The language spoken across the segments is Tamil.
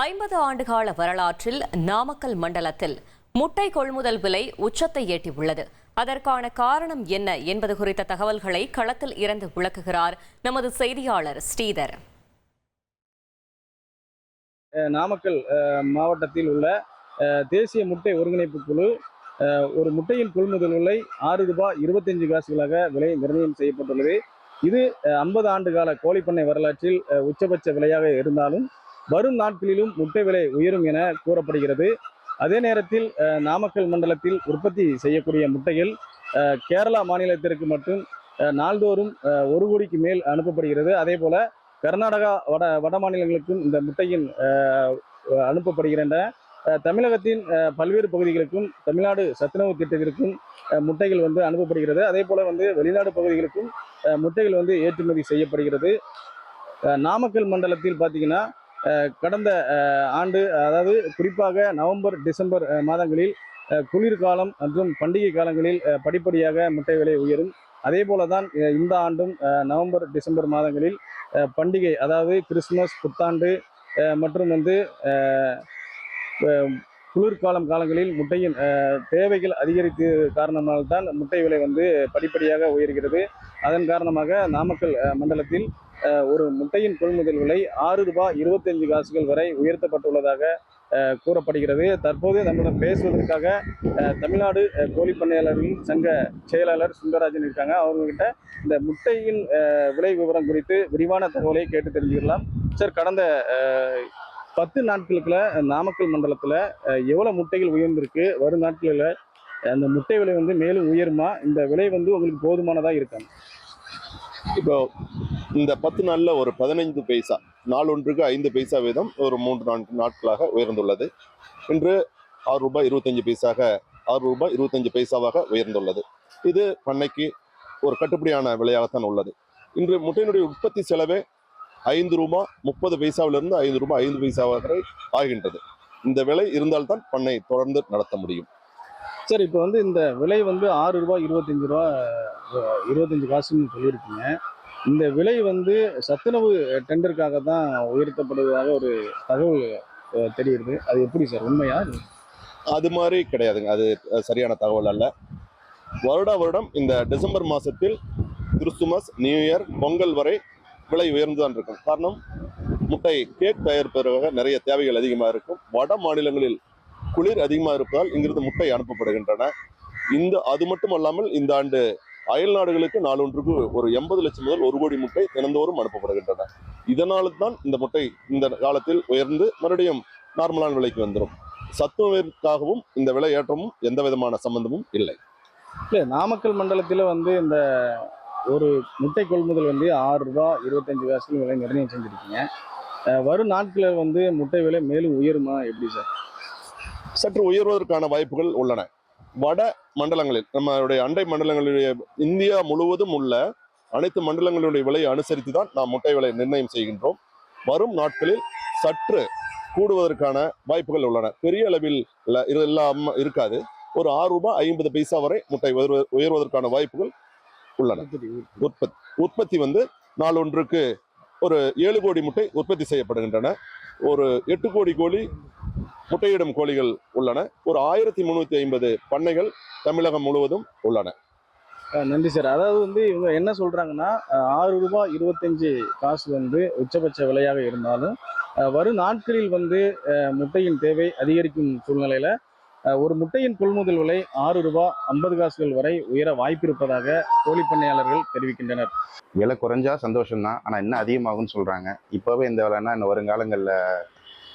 ஐம்பது ஆண்டுகால வரலாற்றில் நாமக்கல் மண்டலத்தில் முட்டை கொள்முதல் விலை உச்சத்தை எட்டியுள்ளது. அதற்கான காரணம் என்ன என்பது குறித்த தகவல்களை களத்தில் இருந்து விளக்குகிறார் நமது செய்தியாளர் ஸ்ரீதர். நாமக்கல் மாவட்டத்தில் உள்ள தேசிய முட்டை ஒருங்கிணைப்பு குழு ஒரு முட்டையின் கொள்முதல் விலை ஆறு ரூபாய் இருபத்தஞ்சு காசுகளாக விலை நிர்ணயம் செய்யப்பட்டுள்ளது. இது ஐம்பது ஆண்டு கால கோழிப்பண்ணை வரலாற்றில் உச்சபட்ச விலையாக இருந்தாலும் வரும் நாட்களிலும் முட்டை விலை உயரும் என கூறப்படுகிறது. அதே நேரத்தில் நாமக்கல் மண்டலத்தில் உற்பத்தி செய்யக்கூடிய முட்டைகள் கேரளா மாநிலத்திற்கு மட்டும் நாள்தோறும் ஒரு கோடிக்கு மேல் அனுப்பப்படுகிறது. அதே போல கர்நாடகா வட வட மாநிலங்களுக்கும் இந்த முட்டையின் அனுப்பப்படுகின்றன. தமிழகத்தின் பல்வேறு பகுதிகளுக்கும் தமிழ்நாடு சத்துணவு திட்டத்திற்கும் முட்டைகள் வந்து அனுப்பப்படுகிறது. அதே போல வந்து வெளிநாடு பகுதிகளுக்கும் முட்டைகள் வந்து ஏற்றுமதி செய்யப்படுகிறது. நாமக்கல் மண்டலத்தில் பார்த்தீங்கன்னா கடந்த ஆண்டு அதாவது குறிப்பாக நவம்பர் டிசம்பர் மாதங்களில் குளிர்காலம் மற்றும் பண்டிகை காலங்களில் படிப்படியாக முட்டை விலை உயரும். அதே போல தான் இந்த ஆண்டும் நவம்பர் டிசம்பர் மாதங்களில் பண்டிகை அதாவது கிறிஸ்துமஸ் புத்தாண்டு மற்றும் வந்து குளிர்காலம் காலங்களில் முட்டையின் தேவைகள் அதிகரித்து காரணமால்தான் முட்டை விலை வந்து படிப்படியாக உயர்கிறது. அதன் காரணமாக நாமக்கல் மண்டலத்தில் ஒரு முட்டையின் கொள்முதல் விலை ஆறு ரூபாய் இருபத்தஞ்சு காசுகள் வரை உயர்த்தப்பட்டுள்ளதாக கூறப்படுகிறது. தற்போது நம்மிடம் பேசுவதற்காக தமிழ்நாடு கோழி பண்ணையாளர்களின் சங்க செயலாளர் சுந்தரராஜன் இருக்காங்க. அவங்ககிட்ட இந்த முட்டையின் விலை விவரம் குறித்து விரிவான தகவலை கேட்டு தெரிஞ்சுக்கலாம். சார் கடந்த பத்து நாட்களுக்குள்ள நாமக்கல் மண்டலத்தில் எவ்வளோ முட்டைகள் உயர்ந்திருக்கு? வரும் நாட்களில் அந்த முட்டை விலை வந்து மேலும் உயருமா? இந்த விலை வந்து உங்களுக்கு போதுமானதாக இருக்காங்க இப்போ இந்த பத்து நாளில் ஒரு பதினைந்து பைசா நாளொன்றுக்கு ஐந்து பைசா வீதம் ஒரு மூன்று நான்கு நாட்களாக உயர்ந்துள்ளது. இன்று ஆறு ரூபாய் இருபத்தஞ்சு பைசாக ஆறு ரூபாய் இருபத்தஞ்சு பைசாவாக உயர்ந்துள்ளது. இது பண்ணைக்கு ஒரு கட்டுப்படியான விலையாகத்தான் உள்ளது. இன்று முட்டையினுடைய உற்பத்தி செலவே ஐந்து ரூபாய் முப்பது பைசாவிலிருந்து ஐந்து ரூபாய் ஐந்து பைசா வரை ஆகின்றது. இந்த விலை இருந்தால்தான் பண்ணை தொடர்ந்து நடத்த முடியும். சார் இப்போ வந்து இந்த விலை வந்து ஆறு ரூபாய் இருபத்தஞ்சு ரூபா இருபத்தஞ்சி காசுன்னு சொல்லியிருக்கீங்க. இந்த விலை வந்து சத்துணவு டெண்டருக்காக தான் உயர்த்தப்படுவதாக ஒரு தகவல் தெரியுது. அது எப்படி சார் உண்மையா? அது மாதிரி கிடையாதுங்க. அது சரியான தகவல் அல்ல. வருடா வருடம் இந்த டிசம்பர் மாசத்தில் கிறிஸ்துமஸ் நியூ இயர் பொங்கல் வரை விலை உயர்ந்துதான் இருக்கும். காரணம் முட்டை கேக் தயாரிப்பதற்காக நிறைய தேவைகள் அதிகமாக இருக்கும். வட மாநிலங்களில் குளிர் அதிகமாக இருப்பதால் இங்கிருந்து முட்டை அனுப்பப்படுகின்றன. இந்த அது மட்டும் அல்லாமல் இந்த ஆண்டு அயல் நாடுகளுக்கு நாளொன்றுக்கு ஒரு எண்பது லட்சம் முதல் ஒரு கோடி முட்டை தினந்தோறும் அனுப்பப்படுகின்றன. இதனால தான் இந்த முட்டை இந்த காலத்தில் உயர்ந்து மறுபடியும் நார்மலான விலைக்கு வந்துடும் சத்துணவிற்காகவும் இந்த விலை ஏற்றமும் எந்த விதமான சம்பந்தமும் இல்லை. இல்லை நாமக்கல் மண்டலத்தில் வந்து இந்த ஒரு முட்டை கொள்முதல் வந்து ஆறு ரூபாய் இருபத்தஞ்சு காசுக்கு விலை நிர்ணயம் செஞ்சுருக்கீங்க. வரும் நாட்களில் வந்து முட்டை விலை மேலும் உயருமா? எப்படி சார்? சற்று உயர்வதற்கான வாய்ப்புகள் உள்ளன. வட மண்டலங்களில் நம்மளுடைய அண்டை மண்டலங்களுடைய இந்தியா முழுவதும் உள்ள அனைத்து மண்டலங்களுடைய விலையை அனுசரித்து தான் நாம் முட்டை விலை நிர்ணயம் செய்கின்றோம். வரும் நாட்களில் சற்று கூடுவதற்கான வாய்ப்புகள் உள்ளன. பெரிய அளவில் இதெல்லாம் இது இருக்காது. ஒரு ஆறு ரூபாய் ஐம்பது பைசா வரை முட்டை உயர்வ- உயர்வதற்கான வாய்ப்புகள் உள்ளன. உற்பத்தி உற்பத்தி வந்து நாளொன்றுக்கு ஒரு ஏழு கோடி முட்டை உற்பத்தி செய்யப்படுகின்றன. ஒரு எட்டு கோடி கோழி முட்டையிடும் கோழிகள் உள்ளன. ஒரு ஆயிரத்தி முந்நூற்றி ஐம்பது பண்ணைகள் தமிழகம் முழுவதும் உள்ளன. நன்றி சார். அதாவது வந்து இவங்க என்ன சொல்றாங்கன்னா அஹ், ஆறு ரூபாய் இருபத்தஞ்சு காசு வந்து உச்சபட்ச விலையாக இருந்தாலும் வரும் நாட்களில் வந்து முட்டையின் தேவை அதிகரிக்கும் சூழ்நிலையில ஒரு முட்டையின் கொள்முதல் விலை ஆறு ரூபாய் ஐம்பது காசுகள் வரை உயர வாய்ப்பிருப்பதாக கோழி பண்ணையாளர்கள் தெரிவிக்கின்றனர். விலை குறைஞ்சா சந்தோஷம்தான். ஆனால் இன்னும் அதிகமாகும்னு சொல்கிறாங்க இப்போவே இந்த விலைன்னா இன்னும் வருங்காலங்களில்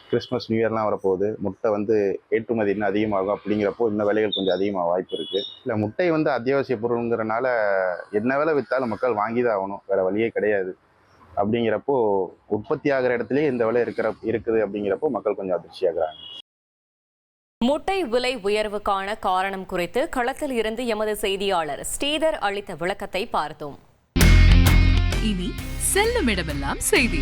கிறிஸ்மஸ் நியூ இயர்லாம் வரப்போகுது. முட்டை வந்து ஏற்றுமதி இன்னும் அதிகமாகும் அப்படிங்கிறப்போ இன்னும் விலைகள் கொஞ்சம் அதிகமாக வாய்ப்பு இருக்குது இல்லை முட்டை வந்து அத்தியாவசிய பொருளுங்கிறனால என்ன விலை விற்றாலும் மக்கள் வாங்கி தான் ஆகணும். வேறு வழியே கிடையாது. அப்படிங்கிறப்போ உற்பத்தி ஆகிற இடத்துலயே இந்த விலை இருக்கிற இருக்குது அப்படிங்கிறப்போ மக்கள் கொஞ்சம் அதிர்ச்சியாகிறாங்க. முட்டை விலை உயர்வுக்கான காரணம் குறித்து களத்தில் இருந்து எமது செய்தியாளர் ஸ்ரீதர் அளித்த விளக்கத்தை பார்த்தோம். இனி செல்லும் இடமெல்லாம் செய்தி.